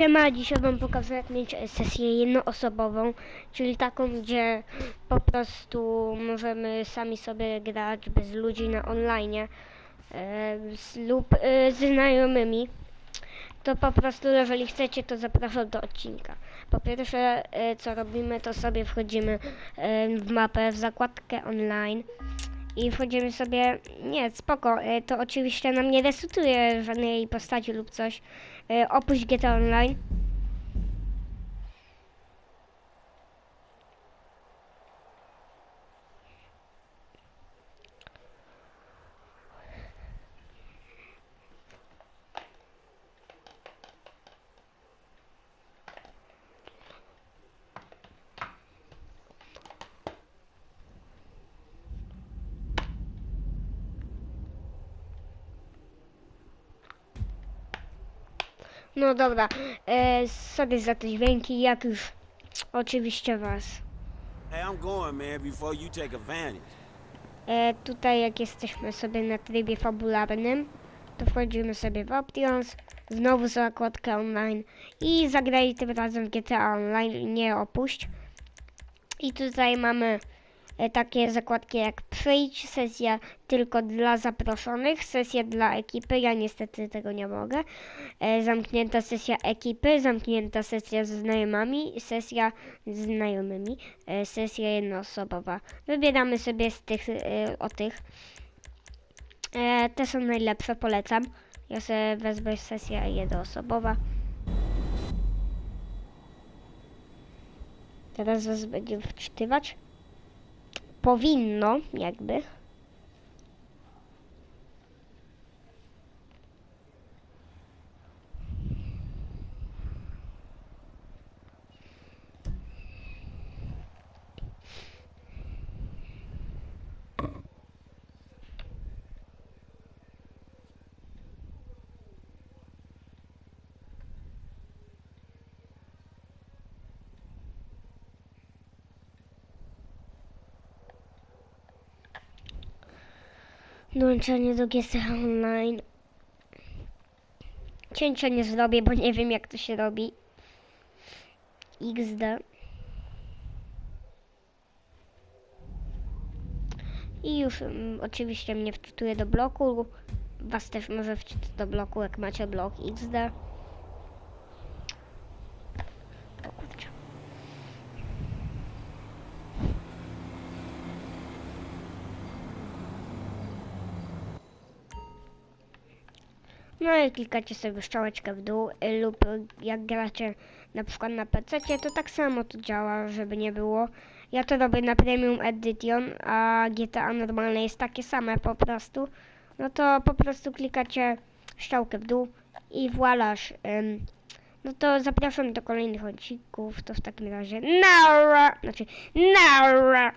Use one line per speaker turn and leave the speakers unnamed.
Siema, dzisiaj wam pokażę jak mieć sesję jednoosobową, czyli taką, gdzie po prostu możemy sami sobie grać bez ludzi na online e, z, lub e, z znajomymi. To po prostu, jeżeli chcecie, to zapraszam do odcinka. Po pierwsze, e, co robimy, to sobie wchodzimy e, w mapę, w zakładkę online i wchodzimy sobie, nie, spoko, e, to oczywiście nam nie resetuje żadnej postaci lub coś. E, Opuść GTA Online. No dobra, e, sobie za te dźwięki, jak już oczywiście was.
Hey, I'm going, man, before you take advantage.
E, tutaj jak jesteśmy sobie na trybie fabularnym, to wchodzimy sobie w Options, znowu zakładkę online i zagraj tym razem w GTA Online, nie opuść. I tutaj mamy takie zakładki jak przyjdź, sesja tylko dla zaproszonych, sesja dla ekipy, ja niestety tego nie mogę. E, zamknięta sesja ekipy, zamknięta sesja ze znajomymi, sesja z znajomymi, e, sesja jednoosobowa. Wybieramy sobie z tych, e, o tych. E, te są najlepsze, polecam. Ja sobie wezmę sesja jednoosobowa. Teraz was będzie wczytywać. Powinno, jakby. Dołączenie do GSH Online. Cięcia nie zrobię, bo nie wiem jak to się robi. XD. I już mm, oczywiście mnie wczytuje do bloku. Was też może wczytać do bloku, jak macie blok XD. O kurczę. No i klikacie sobie strzałeczkę w dół y, lub jak gracie na przykład na PC, to tak samo to działa, żeby nie było. Ja to robię na Premium Edition, a GTA normalne jest takie same po prostu. No to po prostu klikacie strzałkę w dół i włalasz. No to zapraszam do kolejnych odcinków, to w takim razie Naura, znaczy Naura.